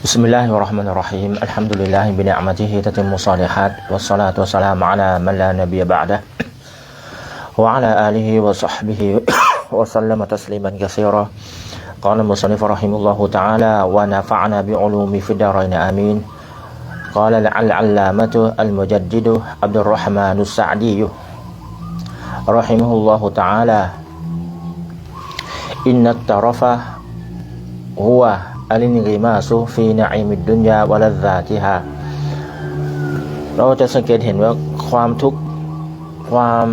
بسم الله الرحمن الرحيم الحمد لله بنعمته تتم الصالحات والصلاة والسلام على من لا نبي بعده وعلى آله وصحبه وسلم تسليما كثيرا قال المصنف رحمه الله تعالى ونفعنا بعلوم في الدارين آمين قال العلامة المجدد عبد الرحمن السعدي رحمه الله تعالى إن الترف هو อัลินริมาสุฟีนาอิมิดดุนยาวลาซาติฮาเราจะสังเกตเห็นว่าความทุกข์ความ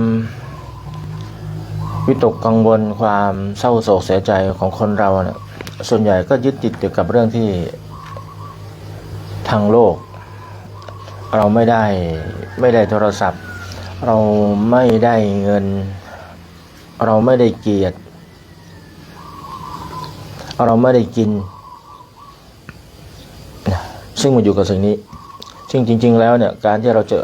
วิตกกังวลความเศร้าโศกเสียใจของคนเราเนะี่ยส่วนใหญ่ก็ยึดติดเกี่ยวกับเรื่องที่ทางโลก เราไม่ได้ไม่ได้โทรศัพท์ เราไม่ได้เงิน เราไม่ได้เกียรติ เราไม่ได้กิน ซึ่งมันอยู่กับสิ่งนี้ ซึ่งจริง ๆ แล้วเนี่ยการที่เราจะ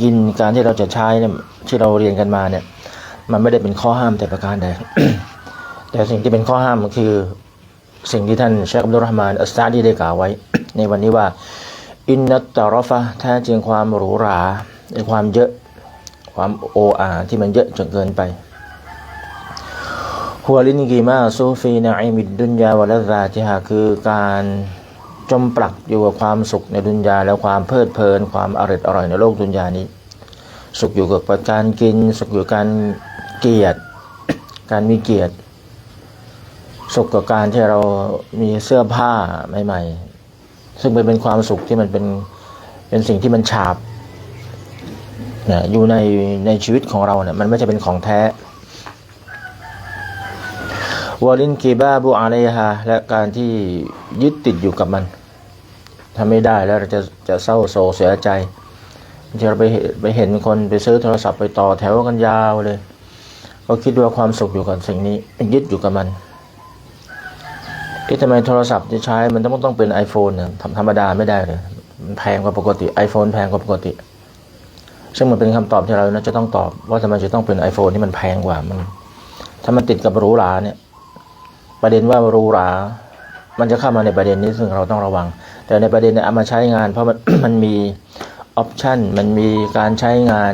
กินการที่เราจะใช้เนี่ยที่เราเรียนกันมาเนี่ย มันไม่ได้เป็นข้อห้ามแต่ประการใดแต่สิ่งที่เป็นข้อห้ามก็คือสิ่งที่ท่านเชคอับดุลรหมานอัสซาดีได้กล่าวไว้ ในวันนี้ว่าอินนัตตารฟะแท้จริงความหรูหราในความเยอะความโออาที่มันเยอะจนเกินไปหัวลินกีมาซูฟีนะอิมิดดุนยาวะละซาติฮาคือการ จมปลักอยู่กับความสุขในดุนยาและความเพลิดเพลิน ความอร่อยอร่อยในโลกดุนยานี้ สุขอยู่กับการกิน สุขอยู่กับการเกียรติ การมีเกียรติ สุขกับการที่เรามีเสื้อผ้าใหม่ๆ ซึ่งเป็นความสุขที่มันเป็นเป็นสิ่งที่มันฉาบนะอยู่ในในชีวิตของเราเนี่ยมันไม่ใช่เป็นของแท้ วอลินกีบาบุอาเลฮาและการที่ยึดติดอยู่กับมันทำไม่ได้แล้วเราจะจะเศร้าโศกเสียใจที่เราไปไปเห็นคนไปซื้อโทรศัพท์ไปต่อแถวกันยาวเลย ก็คิดว่าความสุขอยู่กับสิ่งนี้ยึดอยู่กับมันเอ๊ะทำไมโทรศัพท์ที่ใช้มันต้องต้องเป็น iPhone เนี่ยธรรมดาไม่ได้เลยมันแพงกว่าปกติ iPhone แพงกว่าปกติ ซึ่งมันเป็นคำตอบที่เราน่าจะต้องตอบว่าทำไมจะต้องเป็น iPhone ที่มันแพงกว่ามัน ถ้ามันติดกับหรูหราเนี่ย ประเด็นว่ารูหรา มันจะเข้ามาในประเด็นนี้ซึ่งเราต้องระวัง แต่ในประเด็นเนี่ยเอามาใช้งาน เพราะมันมันมีออปชันมันมีการใช้งาน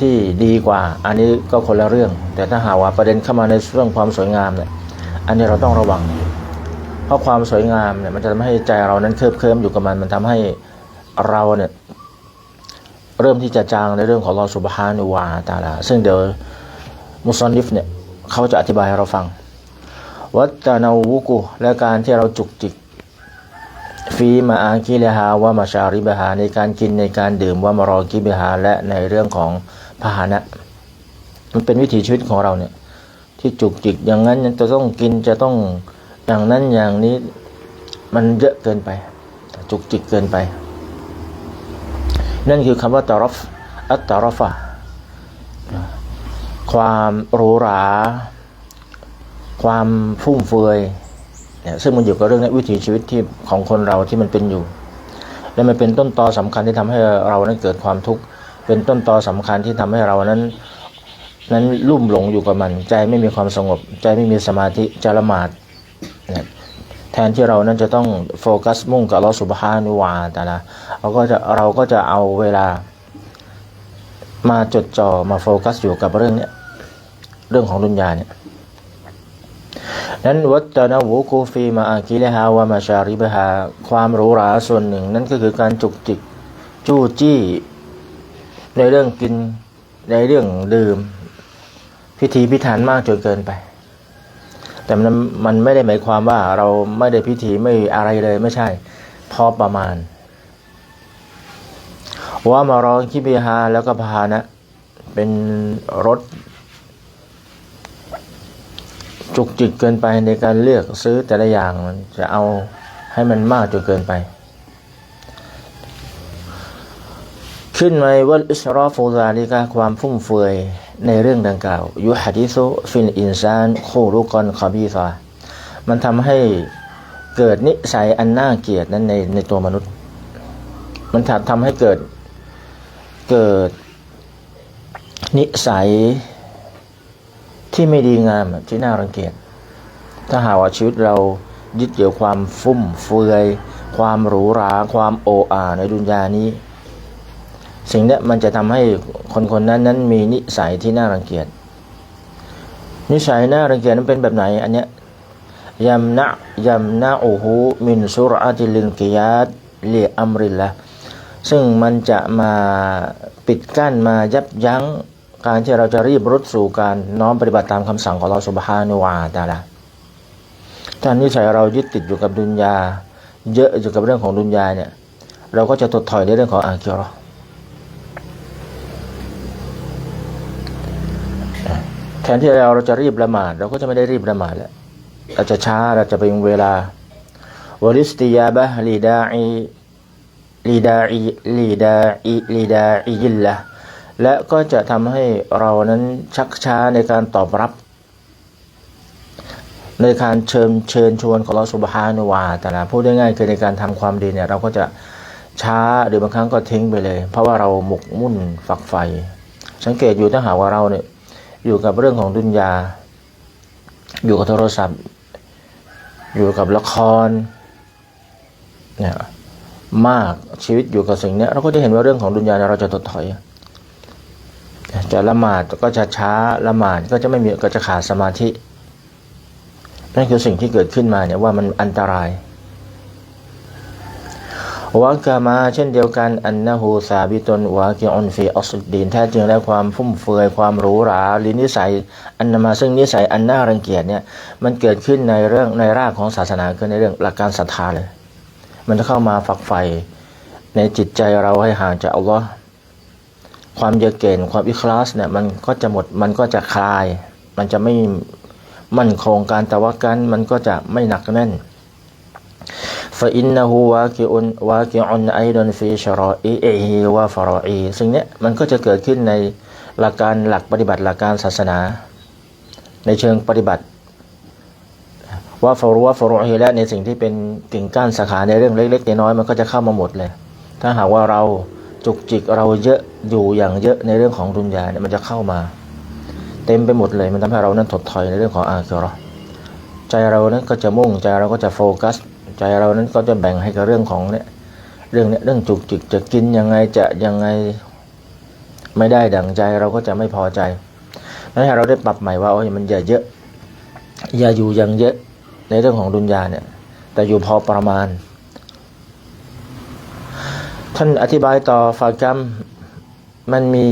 ที่ดีกว่า อันนี้ก็คนละเรื่อง แต่ถ้าหาว่าประเด็นเข้ามาในเรื่องความสวยงามเนี่ยอันนี้เราต้องระวัง เพราะความสวยงามเนี่ยมันจะทำให้ใจเรานั้นเคลิบเคลิ้มอยู่กับมัน มันทำให้เราเนี่ยเริ่มที่จะจางในเรื่องของลอสุบฮานุวาตาลาซึ่งเดี๋ยวมุซอนิฟเนี่ยเขาจะอธิบายให้เราฟัง วัตนาวุกุและการที่เราจุกจิก ฟีมาอาคิเลฮาวามาชาริบฮาในการกินในการดื่มว่ามารอกิบฮาและในเรื่องของพาหนะ มันเป็นวิถีชีวิตของเราเนี่ยที่จุกจิกอย่างนั้นจะต้องกินจะต้องอย่างนั้นอย่างนี้มันเยอะเกินไป จุกจิกเกินไป นั่นคือคำว่าตารฟอัตตารฟะความหรูหรา ความฟุ่มเฟือยเนี่ยซึ่งมันอยู่กับเรื่องวิถีชีวิตที่ของคนเราที่มันเป็นอยู่ และมันเป็นต้นตอสำคัญที่ทำให้เรานั้นเกิดความทุกข์เป็นต้นตอสำคัญที่ทำให้เรานั้น นั้นลุ่มหลงอยู่กับมัน ใจไม่มีความสงบ ใจไม่มีสมาธิจะละหมาดเนี่ยแทนที่เรานั้นจะต้องโฟกัสมุ่งกับลอสุบฮานุวาแต่ละเราก็จะเราก็จะเอาเวลา มาจดจ่อมาโฟกัสอยู่กับเรื่องเนี้ยเรื่องของดุนยาเนี่ย นั้นวัตนาวูคูฟีมาอากิเลฮาวามาชาริบฮาความหรูหราส่วนหนึ่ง นั่นก็คือการจุกจิกจู้จี้ ในเรื่องกินในเรื่องดื่ม พิธีพิถันมากจนเกินไป แต่มันมันไม่ได้หมายความว่าเราไม่ได้พิธีไม่อะไรเลยไม่ใช่ พอประมาณว่ามารอคิบิฮาแล้วก็พานะ เป็นรถ จุกจิกเกินไปในการเลือกซื้อแต่ละอย่างมันจะเอาให้มันมากจนเกินไป ขึ้นมาว่าอิสราฟูซาลิกาความฟุ่มเฟือยในเรื่องดังกล่าวยุฮัดิโซฟินอินซานคูรุกอนคาบีซามันทำให้เกิดนิสัยอันน่าเกลียดนั้นในในตัวมนุษย์ มันทำให้เกิดเกิดนิสัย ที่ไม่ดีงามที่น่ารังเกียจ ถ้าหากว่าชีวิตเรายึดเกี่ยวความฟุ่มเฟือย ความหรูหรา ความโออาในดุนยานี้ สิ่งนี้มันจะทำให้คนคนนั้นนั้นมีนิสัยที่น่ารังเกียจ นิสัยน่ารังเกียจนั้นเป็นแบบไหนอันเนี้ยยัมนะยัมนะอูฮูมินสุรอาติลินกิยาตเลียอัมริลละซึ่งมันจะมาปิดกั้นมายับยั้ง การที่เราจะรีบรุดสู่การน้อมปฏิบัติตามคำสั่งของเราสุบฮานุวาตาละถ้านิสัยเรายึดติดอยู่กับดุนยา เยอะอยู่กับเรื่องของดุนยาเนี่ย เราก็จะถดถอยในเรื่องของอาคิเราะห์แทนที่เราเราจะรีบละหมาด เราก็จะไม่ได้รีบละหมาดแล้วเราจะช้าเราจะไปเวลาวลิสติยาบะลีดาอีลีดาอีลีดาอีลีดาอียิลละ และก็จะทำให้เรานั้นชักช้าในการตอบรับ ในการเชิญเชิญชวนของเราสุบฮานุวาแต่ละพูดง่ายๆคือในการทำความดีเนี่ยเราก็จะช้าหรือบางครั้งก็ทิ้งไปเลย เพราะว่าเราหมกมุ่นฝักใฝ่สังเกตอยู่ถ้าหากว่าเราเนี่ยอยู่กับเรื่องของดุนยา อยู่กับโทรศัพท์ อยู่กับละครเนี่ยมากชีวิตอยู่กับสิ่งนี้เราก็จะเห็นว่าเรื่องของดุนยาเราจะถดถอย จะละหมาดก็จะช้าละหมาดก็จะไม่มีก็จะขาดสมาธินั่นคือสิ่งที่เกิดขึ้นมาเนี่ยว่ามันอันตรายวะกามาเช่นเดียวกันอันนะฮูซาบิตนวะกิอุนฟีอัสดีนแท้จริงแล้วความฟุ่มเฟือยความหรูหราหรือนิสัย อันนมาซึ่งนิสัยอันน่ารังเกียจเนี่ยมันเกิดขึ้นในเรื่องในรากของศาสนาคือในเรื่องหลักการศรัทธาเลย มันจะเข้ามาฝักใฝ่ในจิตใจเราให้ห่างจากอัลลอฮ์ ความเยือกเก่นความอิคลาสเนี่ยมันก็จะหมดมันก็จะคลาย มันจะไม่มั่นคงการแต่ว่ากันมันก็จะไม่หนักแน่นฟาอินนะฮูวากิอุนวากิอุนไอดอนฟีชรออีเอฮีวาฟารออีซึ่งเนี้ยมันก็จะเกิดขึ้นในหลักการหลักปฏิบัติหลักการศาสนา ในเชิงปฏิบัติว่าฟารุว่ฟรุฮีและในสิ่งที่เป็นกิ่งก้านสาขาในเรื่องเล็กๆน้อยๆมันก็จะเข้ามาหมดเลย ถ้าหากว่าเรา จุกจิกเราเยอะอยู่อย่างเยอะในเรื่องของดุนยาเนี่ยมันจะเข้ามา เต็มไปหมดเลยมันทำให้เรานั้นถดถอยในเรื่องของอาคิราะห์ใจเรานั้นก็จะมุ่งใจเราก็จะโฟกัส ใจเรานั้นก็จะแบ่งให้กับเรื่องของเนี่ยเรื่องเนี้ยเรื่องจุกจิกจะกินยังไงจะยังไงไม่ได้ดั่งใจเราก็จะไม่พอใจนั้นให้เราได้ปรับใหม่ว่าโอ้ยมันอย่าเยอะ อย่าอยู่อย่างเยอะในเรื่องของดุนยาเนี่ย แต่อยู่พอประมาณ ท่านอธิบายต่อฝากจำมันมี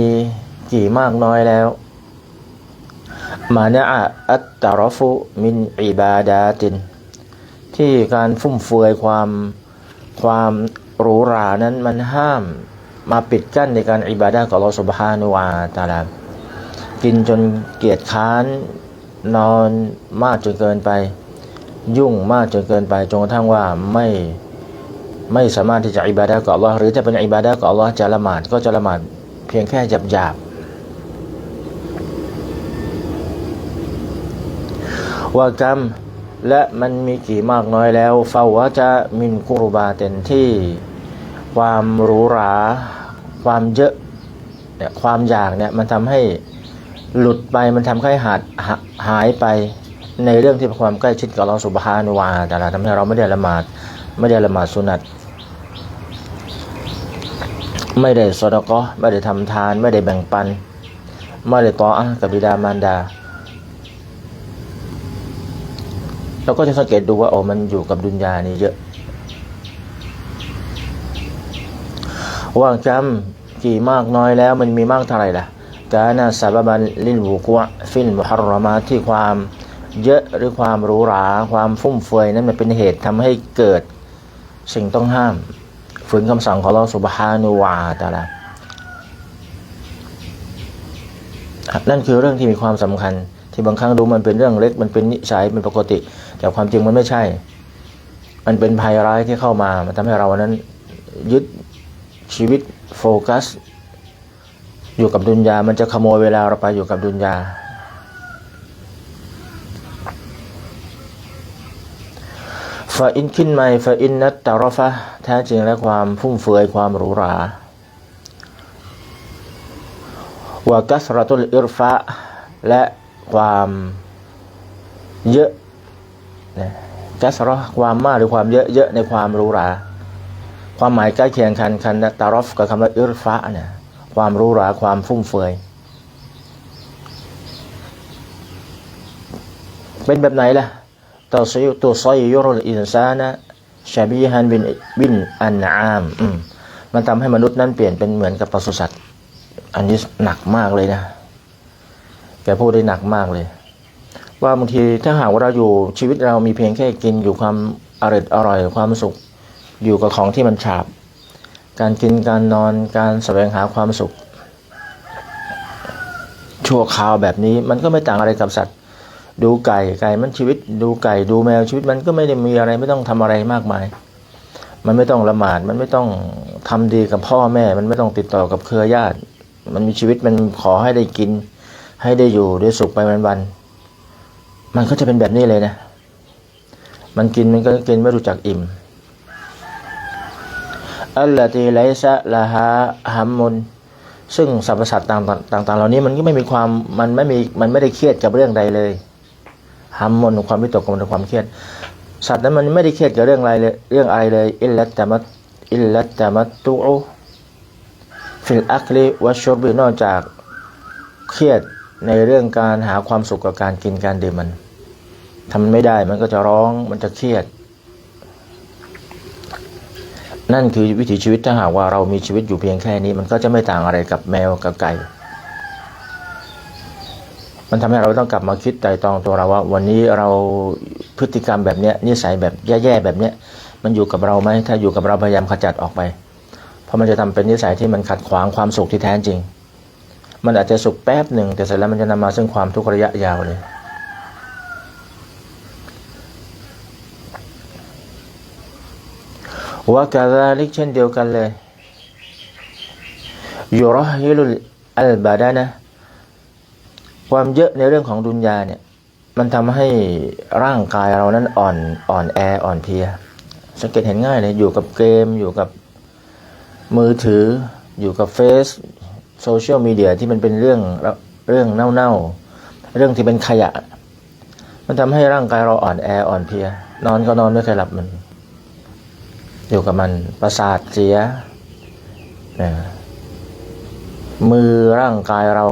กี่มากน้อยแล้วมานะอัตตารฟุมินอิบาดาติน ที่การฟุ่มเฟือยความความหรูหรานั้นมันห้ามมาปิดกั้นในการอิบาดาของเราสุบฮานุวาตาลากินจนเกียจค้านนอนมากจนเกินไป ยุ่งมากจนเกินไปจนกระทั่งว่าไม่ ไม่สามารถที่จะอิบาดากับอัลลอฮ์หรือจะเป็นอิบาดากับอัลลอฮ์จะละหมาดก็จะละหมาดเพียงแค่หยาบหยาบว่ากรรมและมันมีกี่มากน้อยแล้วเฝ้าวะจะมินกุรบาเต็นที่ ความหรูหรา ความเยอะเนี่ยความอยากเนี่ยมันทำให้หลุดไปมันทำให้หาดหายไปในเรื่องที่ความใกล้ชิดกับเราสุบฮานุวาแต่ละทำให้เราไม่ได้ละหมาดไม่ได้ละหมาดสุนัต ไม่ได้สดก็ไม่ได้ทำทาน ไม่ได้แบ่งปัน ไม่ได้ต่ออะกับบิดามารดาเราก็จะสังเกตดูว่าโอ้มันอยู่กับดุนยานี่เยอะว่างจำกี่มากน้อยแล้วมันมีมากเท่าไหร่ล่ะกานาซาบบันลินบุกวะฟินมุฮรรอมาที่ความเยอะหรือความหรูหรา ความฟุ่มเฟือยนั้นมันเป็นเหตุทำให้เกิดสิ่งต้องห้าม ฝืนคำสั่งของเราสุบฮานุวาตาละนั่นคือเรื่องที่มีความสำคัญ ที่บางครั้งดูมันเป็นเรื่องเล็ก มันเป็นนิสัยเป็นปกติ แต่ความจริงมันไม่ใช่ มันเป็นภัยร้ายที่เข้ามา มันทำให้เรานั้นยึดชีวิตโฟกัส อยู่กับดุนยา มันจะขโมยเวลาเราไปอยู่กับดุนยา ฟาอินขึ้นใหม่ฟาอินนัตตารฟะแท้จริงและความฟุ่มเฟือยความหรูหราวากัสรตุลอิรฟะและความเยอะนะแกสรความมากหรือความเยอะเยอะในความหรูหรา ความหมายใกล้เคียงกันคันตารอฟกับคำว่าอิรฟะเนี่ยความหรูหราความฟุ่มเฟือยเป็นแบบไหนล่ะ ตัวซตัวซอยยุรุลอินซานะชาบีฮันบินบินอันอามมันทำให้มนุษย์นั้นเปลี่ยนเป็นเหมือนกับปศุสัตว์ อันนี้หนักมากเลยนะแกพูดได้หนักมากเลย ว่าบางทีถ้าหากว่าเราอยู่ชีวิตเรามีเพียงแค่กินอยู่ความอร่อยอร่อยความสุข อยู่กับของที่มันฉาบ การกินการนอนการแสวงหาความสุข ชั่วคราวแบบนี้มันก็ไม่ต่างอะไรกับสัตว์ ดูไก่ไก่มันชีวิต ดูไก่ดูแมวชีวิตมันก็ไม่ได้มีอะไรไม่ต้องทำอะไรมากมาย มันไม่ต้องละหมาดมันไม่ต้องทำดีกับพ่อแม่ มันไม่ต้องติดต่อกับเครือญาติ มันมีชีวิตมันขอให้ได้กิน ให้ได้อยู่ได้สุขไปวันๆมันก็จะเป็นแบบนี้เลยนะ มันกินมันก็กินไม่รู้จักอิ่มอัลลตีไลซะละฮะฮัมมุนซึ่งสรรพสัตว์ต่างต่างๆเหล่านี้มันก็ไม่มีความมันไม่มีมันไม่ได้เครียดกับเรื่องใดเลย ฮัมมุนความวิตกกังวลความเครียดสัตว์นั้นมันไม่ได้เครียดกับเรื่องอะไรเลยเรื่องอะไรเลยอิลลัตตะมัตอิลลัตตะมัตตุอฟิลอัคลิวัชชบินอกจากเครียดในเรื่องการหาความสุขกับการกินการดื่มมันทำมันไม่ได้มันก็จะร้องมันจะเครียด นั่นคือวิถีชีวิตถ้าหากว่าเรามีชีวิตอยู่เพียงแค่นี้ มันก็จะไม่ต่างอะไรกับแมวกับไก่ มันทำให้เราต้องกลับมาคิดไตรตรองตัวเราว่า วันนี้เราพฤติกรรมแบบเนี้ยนิสัยแบบแย่ๆแบบเนี้ยมันอยู่กับเราไหมถ้าอยู่กับเราพยายามขจัดออกไป เพราะมันจะทำเป็นนิสัยที่มันขัดขวางความสุขที่แท้จริง มันอาจจะสุขแป๊บหนึ่งแต่เสร็จแล้วมันจะนำมาซึ่งความทุกข์ระยะยาวเลยว่ากาซาลิกเช่นเดียวกันเลยยูรอฮิลุลอัลบาดานะ ความเยอะในเรื่องของดุนยาเนี่ยมันทำให้ร่างกายเรานั้นอ่อนอ่อนแออ่อนเพลีย สังเกตเห็นง่ายเลยอยู่กับเกม อยู่กับมือถือ อยู่กับเฟซโซเชียลมีเดียที่มันเป็นเรื่องเรื่องเน่าๆ เรื่องที่เป็นขยะ มันทำให้ร่างกายเราอ่อนแออ่อนเพลีย นอนก็นอนไม่เคยหลับมัน อยู่กับมันประสาทเสียนะมือร่างกายเรา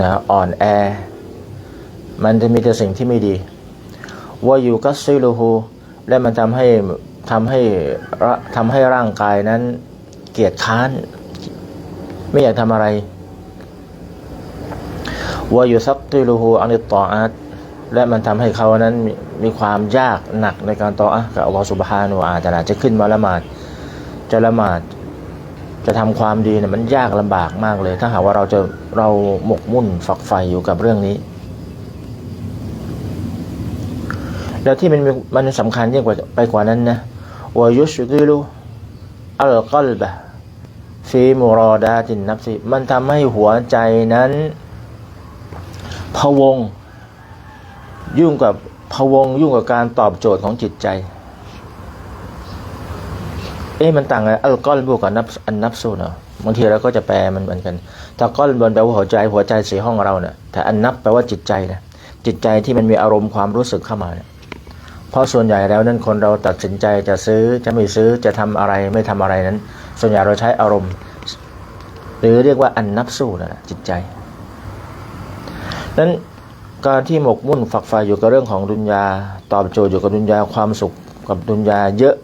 นะอ่อนแอ มันจะมีแต่สิ่งที่ไม่ดีว่าอยู่กัสซิลูฮูและมันทำให้ทำให้ทำให้ร่างกายนั้นเกียจค้าน ไม่อยากทำอะไรว่าอยู่ซักติลูฮูอันิตตออาตและมันทำให้เขานั้นมีมีความยากหนักในการต่ออะกับอัลลอฮฺสุบฮานุอาตะลาจะขึ้นมาละหมาดจะละหมาด จะทำความดีเนี่ยมันยากลำบากมากเลย ถ้าหากว่าเราจะเราหมกมุ่นฝักใฝ่อยู่กับเรื่องนี้ แล้วที่มันมันสำคัญยิ่งกว่าไปกว่านั้นนะวายุชกิลุอัลกัลบะฟีมูรอดาตินนับสิมันทำให้หัวใจนั้นพะวง ยุ่งกับพะวงยุ่งกับการตอบโจทย์ของจิตใจ เอ๊ะมันต่างไงอัลกอลบวกกับนับอันนับสูเนาะบางทีเราก็จะแปลมันเหมือนกันถ้าก้อนบนแปลว่าหัวใจหัวใจสีห้องเราเนี่ยแต่อันนับแปลว่าจิตใจนะจิตใจที่มันมีอารมณ์ความรู้สึกเข้ามาเนี่ยเพราะส่วนใหญ่แล้วนั้นคนเราตัดสินใจจะซื้อจะไม่ซื้อจะทำอะไรไม่ทำอะไรนั้น ส่วนใหญ่เราใช้อารมณ์ หรือเรียกว่าอันนับสู้นะจิตใจนั้นการที่หมกมุ่นฝักใฝ่อยู่กับเรื่องของดุนยาตอบโจทย์อยู่กับดุนยาความสุขกับดุนยาเยอะ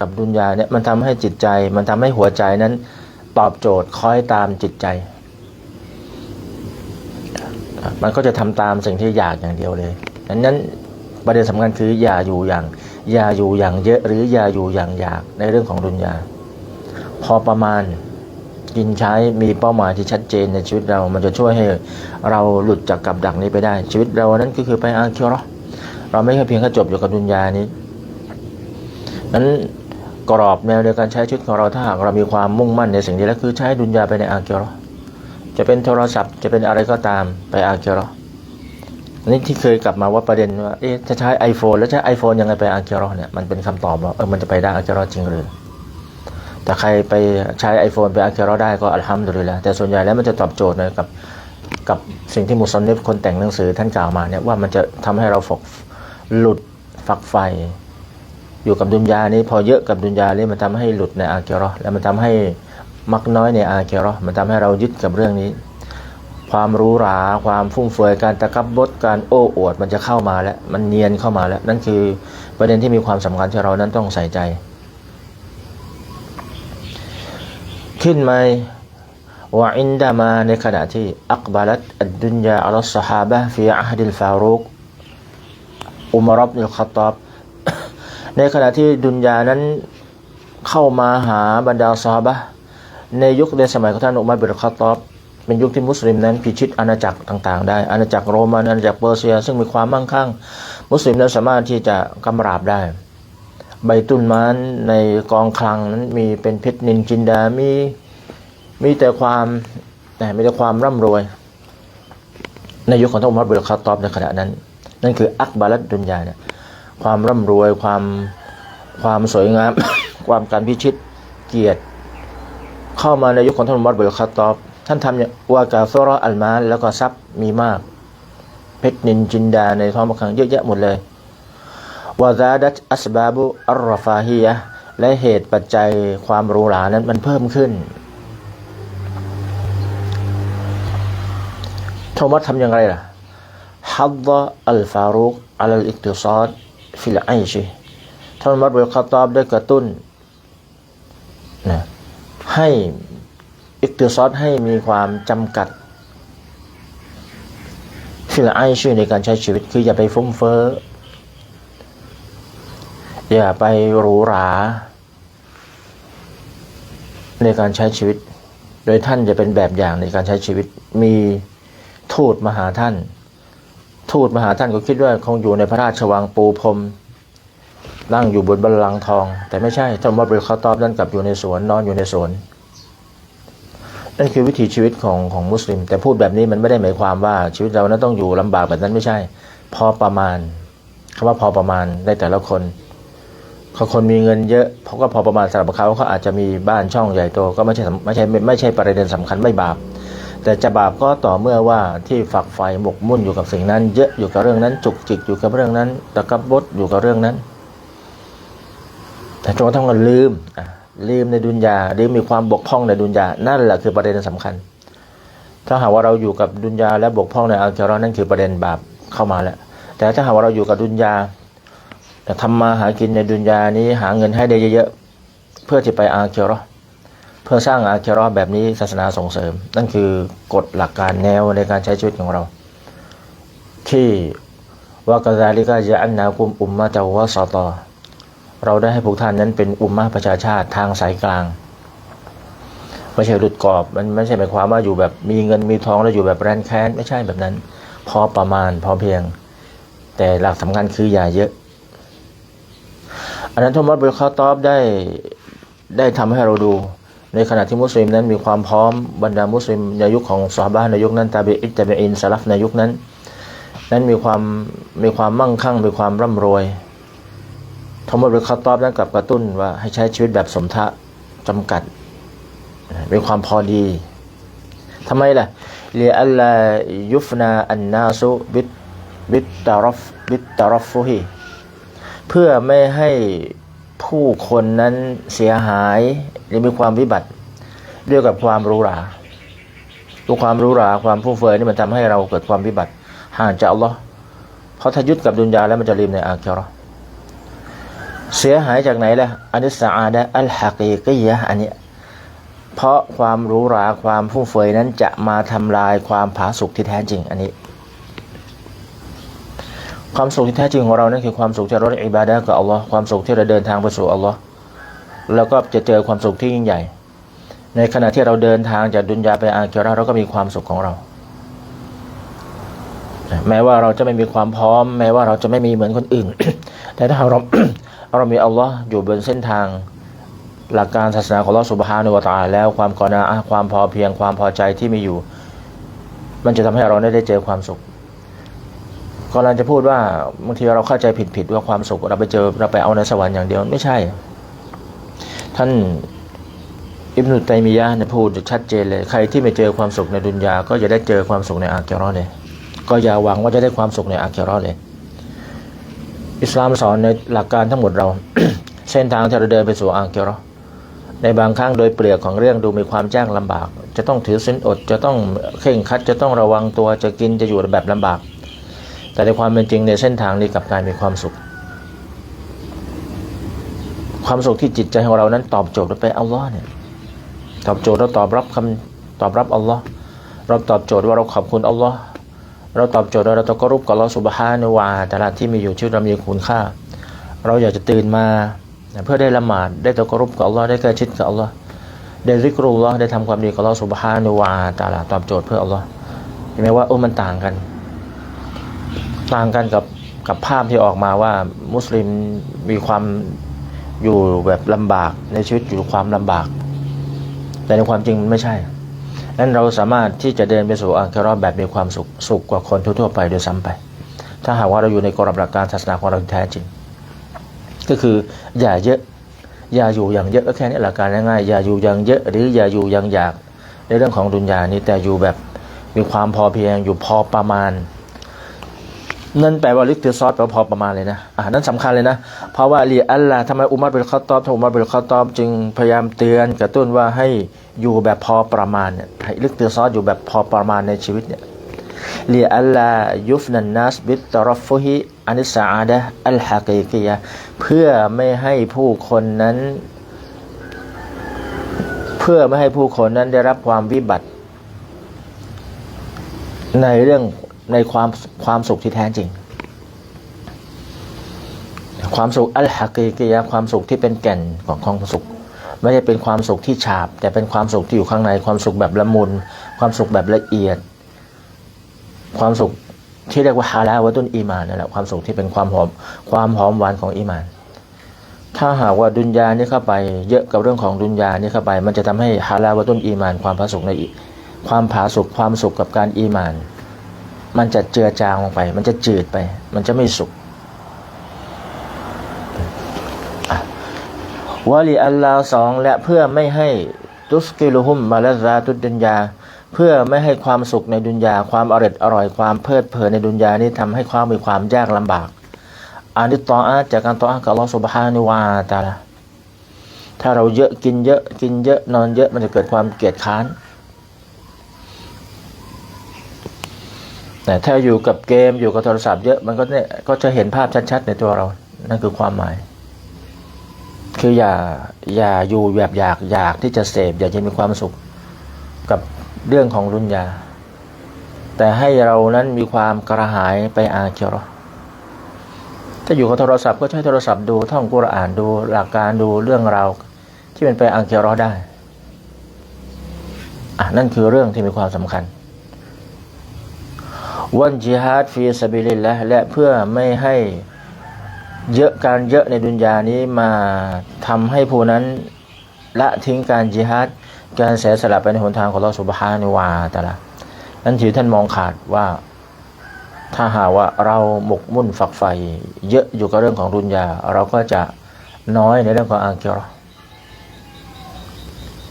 กับดุนยาเนี่ยมันทำให้จิตใจ มันทำให้หัวใจนั้นตอบโจทย์คอยตามจิตใจ มันก็จะทำตามสิ่งที่อยากอย่างเดียวเลยดังนั้นประเด็นสำคัญคืออย่าอยู่อย่าง อย่าอยู่อย่างเยอะหรืออย่าอยู่อย่างอยากในเรื่องของดุนยา พอประมาณกินใช้มีเป้าหมายที่ชัดเจนในชีวิตเรา มันจะช่วยให้เราหลุดจากกับดักนี้ไปได้ ชีวิตเรานั้นก็คือไปอาคิรอเราไม่แค่เพียงแค่จบอยู่กับดุนยานี้นั้น กรอบแนวในการใช้ชีวิตของเราถ้าหากเรามีความมุ่งมั่นในสิ่งนี้แล้วคือใช้ดุนยาไปในอาคิรอจะเป็นโทรศัพท์จะเป็นอะไรก็ตามไปอาคิรอนี่ที่เคยกลับมาว่าประเด็นว่าเอ๊ะจะใช้ iPhone แล้วใช้ iPhone ยังไงไปอาคิรอเนี่ยมันเป็นคำตอบว่าเออมันจะไปได้อาคิรอจริงหรือแต่ใครไปใช้ iPhone ไปอัลเคโรได้ก็อัลฮัมดุลิลละแต่ส่วนใหญ่แล้วมันจะตอบโจทย์นะกับกับสิ่งที่มุสลิมคนแต่งหนังสือท่านกล่าวมาเนี่ยว่ามันจะทำให้เราฝกหลุดฝักใฝ่ อยู่กับดุนยานี้พอเยอะกับดุนยานี้มันทำให้หลุดในอาเกราะห์แล้วมันทำให้มักน้อยในอาเกราะห์มันทำให้เรายึดกับเรื่องนี้ ความรู้ราความฟุ่มเฟือยการตะกับบดการโอ้อวดมันจะเข้ามาแล้วมันเนียนเข้ามาแล้ว นั่นคือประเด็นที่มีความสำคัญที่เรานั้นต้องใส่ใจ ขึ้นไหมว่าอินดามาในขณะที่อักบาลัตอัดดุนยาอัลสฮาบะฟีอัฮดิลฟารุกอุมารบนิลขตตอบ ในขณะที่ดุนยานั้นเข้ามาหาบรรดาซาบะในยุคในสมัยของท่านอุมัรบินขัตอบเป็นยุคที่มุสลิมนั้นพิชิตอาณาจักรต่างๆ ได้ อาณาจักรโรมันอาณาจักรเปอร์เซีย ซึ่งมีความมั่งคั่ง มุสลิมนั้นสามารถที่จะกำราบได้ ใบตุนมานในกองคลังนั้นมีเป็นเพชรนินจินดา มีมีแต่ความนะมีแต่ความร่ำรวย ในยุคของท่านอุมัรบินขัตตอบในขณะนั้น นั่นคืออักบาลัดดุนยาเนี่ย ความร่ำรวยความความสวยงาม ความการพิชิตเกียรติ เข้ามาในยุคของท่านมัรบินขัตตอบท่านทำวากาฟรออัลมาแล้วก็ทรัพย์มีมาก เพชรนินจินดาในท้องพระคลังเยอะแยะหมดเลยวาซาดัตอัสบาบุอัลรฟาฮียะและเหตุปัจจัยความรูหรานั้นมันเพิ่มขึ้นโทมัสทำอย่างไรล่ะฮัดดะอัลฟารุกอัลอิกติซอด ฟิลไอชิท่านมัรบิลขัตตอบได้กระตุ้นนะให้อิกติซอดให้มีความจำกัดฟิลไอชิในการใช้ชีวิตคืออย่าไปฟุ่มเฟ้อ อย่าไปหรูหรา ในการใช้ชีวิต โดยท่านจะเป็นแบบอย่างในการใช้ชีวิตมีทูตมาหาท่าน ทูตมาหาท่านก็คิดว่าคงอยู่ในพระราชวังปูพรมนั่งอยู่บนบัลลังก์ทอง แต่ไม่ใช่ท่านมาบริเขาตอบนั่นกลับอยู่ในสวนนอนอยู่ในสวนนั่นคือวิถีชีวิตของของมุสลิม แต่พูดแบบนี้มันไม่ได้หมายความว่าชีวิตเรานั้นต้องอยู่ลำบากแบบนั้นไม่ใช่ พอประมาณคำว่าพอประมาณได้แต่ละคนเขาคนมีเงินเยอะเขาก็พอประมาณสำหรับเขาเขาอาจจะมีบ้านช่องใหญ่โตก็ไม่ใช่ไม่ใช่ไม่ไม่ใช่ประเด็นสำคัญไม่บาป แต่จะบาปก็ต่อเมื่อว่าที่ฝักใฝ่หมกมุ่นอยู่กับสิ่งนั้น เยอะอยู่กับเรื่องนั้น จุกจิกอยู่กับเรื่องนั้นตะกับบดอยู่กับเรื่องนั้น แต่จนกระทั่งเราลืมลืมในดุนยาหรือมีความบกพร่องในดุนยานั่นแหละคือประเด็นสำคัญ ถ้าหากว่าเราอยู่กับดุนยาและบกพร่องในอัลกิรอนั่นคือประเด็นบาปเข้ามาแล้ว แต่ถ้าหากว่าเราอยู่กับดุนยาแต่ทำมาหากินในดุนยานี้หาเงินให้ได้เยอะๆเพื่อที่ไปอาเราะห์ เพื่อสร้างอาคิเราะห์แบบนี้ศาสนาส่งเสริม นั่นคือกฎหลักการแนวในการใช้ชีวิตของเรา ที่ว่ากาซาลิกาจะอันนาคุมอุมมะเจาวะสตอเราได้ให้พวกท่านนั้นเป็นอุมมะประชาชาติทางสายกลางไม่ใช่หลุดกรอบ มันไม่ใช่หมายความว่าอยู่แบบมีเงินมีทองแล้วอยู่แบบแรนแค้น ไม่ใช่แบบนั้น พอประมาณพอเพียง แต่หลักสำคัญคืออย่าเยอะ อันนั้นทมัสบิลคาตอบได้ได้ทำให้เราดู ในขณะที่มุสลิมนั้นมีความพร้อมบรรดามุสลิมในยุคของซอฮาบะห์ในยุคนั้นตาบีอิตตาบีอินสลัฟในยุคนั้น นั้นมีความมีความมั่งคั่งมีความร่ำรวยทั้งหมัสบิลคาตอบนั้นกลับกระตุ้นว่าให้ใช้ชีวิตแบบสมทะจำกัดมีความพอดีทำไมล่ะเลียอัลลายุฟนาอันนาซุบิตบิตตารฟบิตตารฟุฮีเพื่อไม่ให้ผู้คนนั้นเสียหาย หรือมีความวิบัติเรื่องกับความรู้ราตัวความรู้ราความฟุ่มเฟยนี่มันทำให้เราเกิดความวิบัติห่างจากอัลลอฮ์เพราะถ้ายึดกับดุนยาแล้วมันจะลืมในอาคิราะห์เสียหายจากไหนล่ะอันนี้สะอาดอัลฮักีกียะอันเนี้ยเพราะความรู้ราความฟุ่มเฟยนั้นจะมาทำลายความผาสุกที่แท้จริง อันนี้ ความสุขที่แท้จริงของเรานั่นคือความสุขที่เราได้อิบาดะกับอัลลอฮ์ความสุขที่เราเดินทางไปสู่อัลลอฮ์ แล้วก็จะเจอความสุขที่ยิ่งใหญ่ ในขณะที่เราเดินทางจากดุนยาไปอาคิเราเราก็มีความสุขของเรา แม้ว่าเราจะไม่มีความพร้อม แม้ว่าเราจะไม่มีเหมือนคนอื่น แต่ถ้าเราเรามีอัลลอฮ์อยู่บนเส้นทางหลักการศาสนาของลอสุบฮานุวตาแล้วความกอนาอะห์ความพอเพียงความพอใจที่มีอยู่ มันจะทำให้เราได้ได้เจอความสุขกำลังจะพูดว่าบางทีเราเข้าใจผิดผิดว่าความสุขเราไปเจอเราไปเอาในสวรรค์อย่างเดียวไม่ใช่ ท่านอิบนุตัยมียะเนี่ยพูดชัดเจนเลย ใครที่ไม่เจอความสุขในดุนยา ก็จะได้เจอความสุขในอาคิราะห์เลยก็อย่าหวังว่าจะได้ความสุขในอาคิราะห์เลย อิสลามสอนในหลักการทั้งหมดเรา เส้นทางที่เราเดินไปสู่อาเกียรอในบางครั้งโดยเปลือกของเรื่องดูมีความยากลำบาก จะต้องถือสินอด จะต้องเข่งคัด จะต้องระวังตัวจะกินจะอยู่แบบลำบาก แต่ในความเป็นจริงในเส้นทางนี้กลับกลายมีความสุข ความสุขที่จิตใจของเรานั้นตอบโจทย์ไปอัลลอฮ์เนี่ยตอบโจทย์เราตอบรับคำตอบรับอัลลอฮ์เราตอบโจทย์ว่าเราขอบคุณอัลลอฮ์เราตอบโจทย์ว่าเราต้องกรุบกับอัลลอฮ์สุบฮานะวาแต่ละที่มีอยู่ชีวิตเรามีคุณค่า เราอยากจะตื่นมาเพื่อได้ละหมาดได้ตะกรุบกับอัลลอฮ์ได้ใกล้ชิดกับอัลลอฮ์ได้ริกรุลลอฮ์ได้ทำความดีกับอัลลอฮ์สุบฮานะวาแต่ละตอบโจทย์เพื่ออัลลอฮ์เห็นไหมว่าโอ้มันต่างกัน ต่างกันกับกับภาพที่ออกมาว่ามุสลิมมีความ อยู่แบบลำบากในชีวิตอยู่ความลำบาก แต่ในความจริงมันไม่ใช่นั้นเราสามารถที่จะเดินไปสู่อัลกิรอแบบมีความสุขสุขกว่าคนทั่วๆไปโดยซ้ำไป ถ้าหากว่าเราอยู่ในกรอบหลักการศาสนาของเราแท้จริง ก็คืออย่าเยอะอย่าอยู่อย่างเยอะก็แค่นี้หลักการง่ายๆอย่าอยู่อย่างเยอะ หรืออย่าอยู่อย่างอยากในเรื่องของดุนยานี้แต่อยู่แบบมีความพอเพียงอยู่พอประมาณ นั่นแปลว่าลิกติซอสแปลว่าพอประมาณเลยนะอ่านั่นสำคัญเลยนะ เพราะว่าลียอัลลาทำไมอุมัรเป็นข้อตอบทอุมัรเป็นข้อตอบ จึงพยายามเตือนกระตุ้นว่าให้อยู่แบบพอประมาณเนี่ยให้ลิกติซอสอยู่แบบพอประมาณในชีวิตเนี่ยลียอัลลายุฟนันนัสบิตตรฟุฮิอานิสาอาดะอัลฮะกีกียะเพื่อไม่ให้ผู้คนนั้น เพื่อไม่ให้ผู้คนนั้นได้รับความวิบัติ ในเรื่อง ในความความสุขที่แท้จริง ความสุขอัลฮะกีกียะความสุขที่เป็นแก่นของความสุข ไม่ได้เป็นความสุขที่ฉาบ แต่เป็นความสุขที่อยู่ข้างในความสุขแบบละมุน ความสุขแบบละเอียด ความสุขที่เรียกว่าฮาลาวะตุนอีมานนั่นแหละความสุขที่เป็นความหอมความหอมหวานของอีมาน ถ้าหากว่าดุนยานี่เข้าไปเยอะกับเรื่องของดุนยานี่เข้าไป มันจะทำให้ฮาลาวะตุนอีมาน ความผาสุกในความผาสุกความสุขกับการอีมาน มันจะเจือจางลงไป มันจะจืดไป มันจะไม่สุขวลีอัลลาสองและเพื่อไม่ให้ตุสกิลุฮุมมาลาซาตุดดุนยา เพื่อไม่ให้ความสุขในดุนยา ความอร่อยอร่อยความเพลิดเพลินในดุนยานี้ทำให้ความมีความยากลำบากอานิตตออาจากการต่ออากับลอสุบฮานิวาตาละถ้าเราเยอะกินเยอะกินเยอะนอนเยอะมันจะเกิดความเกลียดค้าน แต่ถ้าอยู่กับเกมอยู่กับโทรศัพท์เยอะมันก็เนี่ยก็จะเห็นภาพชัดๆในตัวเรา นั่นคือความหมาย คืออย่าอย่าอยู่แบบอยากอยากที่จะเสพอยากจะมีความสุขกับเรื่องของรุนยา แต่ให้เรานั้นมีความกระหายไปอาเคียรถ้าอยู่กับโทรศัพท์ก็ใช้โทรศัพท์ดูท่องกุรอานดูหลักการดูเรื่องราวที่เป็นไปอาเคียรอได้อะนั่นคือเรื่องที่มีความสำคัญ วันจิฮาดฟีสบิลิลละและเพื่อไม่ให้เยอะการเยอะในดุนยานี้มาทำให้ผู้นั้นละทิ้งการจิฮาดการเสียสละไปในหนทางของเราสุบฮานิวาแต่ละนั่นถือท่านมองขาดว่าถ้าหากว่าเราหมกมุ่นฝักใฝ่เยอะอยู่กับเรื่องของดุนยา เราก็จะน้อยในเรื่องของอังกิรอ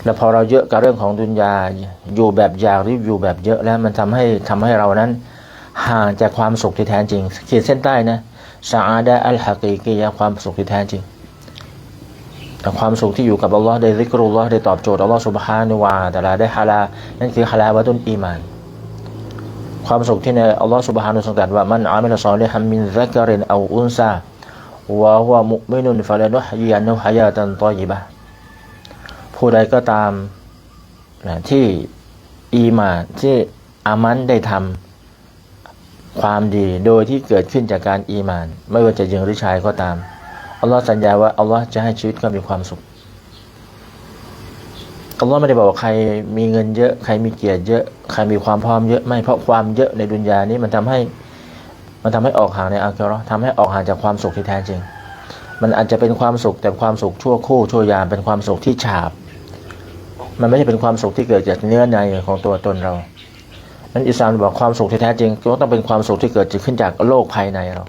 แล้วพอเราเยอะกับเรื่องของดุนยาอยู่แบบอยากหรืออยู่แบบเยอะแล้วมันทำให้ทำให้เรานั้น ห่างจากความสุขที่แท้จริงขีดเส้นใต้นะซาอาดะอัลฮะกีกียะความสุขที่แท้จริงแต่ความสุขที่อยู่กับอัลลอฮ์ได้ริกรุลลอฮ์ได้ตอบโจทย์อัลลอฮ์สุบฮานุวาแต่ละได้ฮาลานั่นคือฮาลาวะตุนอีมานความสุขที่ในอัลลอฮ์สุบฮานุทรงตรัสว่ามันอามิลซอลิฮัมมินซักรินเอาอุนซาวะฮุวะมุมินุนฟะลานุฮยียานุฮายาตันตอยิบะผู้ใดก็ตามนะที่อีมานที่อามันได้ทำ ความดีโดยที่เกิดขึ้นจากการอีมาน ไม่ว่าจะหญิงหรือชายก็ตามอัลลอฮ์สัญญาว่าอัลลอฮ์จะให้ชีวิตเขามีความสุขอัลลอฮ์ไม่ได้บอกว่าใครมีเงินเยอะใครมีเกียรติเยอะใครมีความพร้อมเยอะไม่เพราะความเยอะในดุนยานี้มันทำให้มันทำให้ออกห่างในอัลกิรอทำให้ออกห่างจากความสุขที่แท้จริง มันอาจจะเป็นความสุขแต่ความสุขชั่วคู่ชั่วยามเป็นความสุขที่ฉาบ มันไม่ใช่เป็นความสุขที่เกิดจากเนื้อในของตัวตนเรา นั้นอิสลามบอกความสุขที่แท้จริงก็ต้องเป็นความสุขที่เกิดขึ้นจากโลกภายในเรา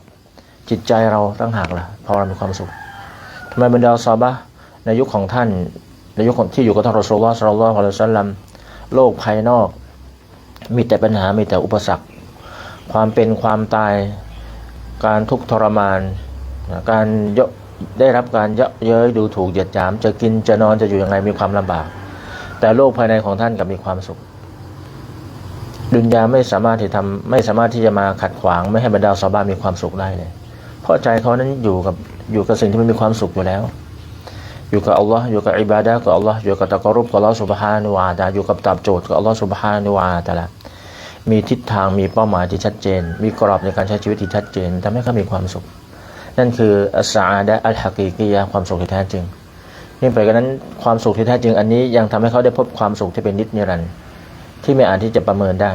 จิตใจเราตั้งหากล่ะพอเรามีความสุขทำไมบรรดาซอบะในยุคของท่านในยุคที่อยู่กับท่านรอสูลลอฮ์สัลลัลลอฮุอะลัยฮิวะซัลลัมโลกภายนอก มีแต่ปัญหามีแต่อุปสรรค ความเป็นความตายการทุกข์ทรมาน การยได้รับการเยาะเย้ยดูถูกเหยียดหยาม จะกินจะนอนจะอยู่ยังไงมีความลำบาก แต่โลกภายในของท่านกลับมีความสุข ดุนยาไม่สามารถที่ทำไม่สามารถที่จะมาขัดขวางไม่ให้บรรดาซอฮาบานมีความสุขได้เลย เพราะใจเขานั้นอยู่กับอยู่กับสิ่งที่มันมีความสุขอยู่แล้ว อยู่กับอัลลอฮ์อยู่กับอิบาดะห์กับอัลลอฮ์อยู่กับตะกรุบกับอัลลอฮ์สุบฮานุวาตาอยู่กับตับโจทย์กับอัลลอฮ์สุบฮานุวาตาละมีทิศทางมีเป้าหมายที่ชัดเจน มีกรอบในการใช้ชีวิตที่ชัดเจนทำให้เขามีความสุข นั่นคืออัสซาดะอัลฮะกีกียะความสุขที่แท้จริงนี่ไปกันนั้นความสุขที่แท้จริงอันนี้ยังทำให้เขาได้พบความสุขที่เป็นนิจนิรันดร์ ที่ไม่อาจที่จะประเมินได้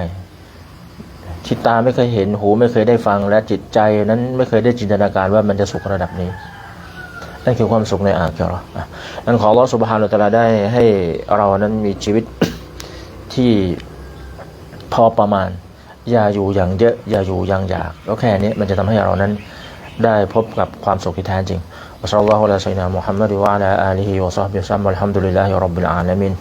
ที่ตาไม่เคยเห็นหูไม่เคยได้ฟังและจิตใจนั้นไม่เคยได้จินตนาการว่ามันจะสุขระดับนี้นั่นคือความสุขในอาคิเราะห์อะนั้นขออัลลอสุบฮานุตะลาได้ให้เรานั้นมีชีวิตที่พอประมาณ อย่าอยู่อย่างเยอะ อย่าอยู่อย่างอยากแล้วแค่นี้มันจะทำให้เรานั้นได้พบกับความสุขที่แท้จริงอัสลลัลลอฮุอะลัยฮิวะซัลลัมมุฮัมมัดวะลาอาลีฮิวะซับบิซัมบัลฮัมดุลิลลาฮิร็อบบิลอาลามีน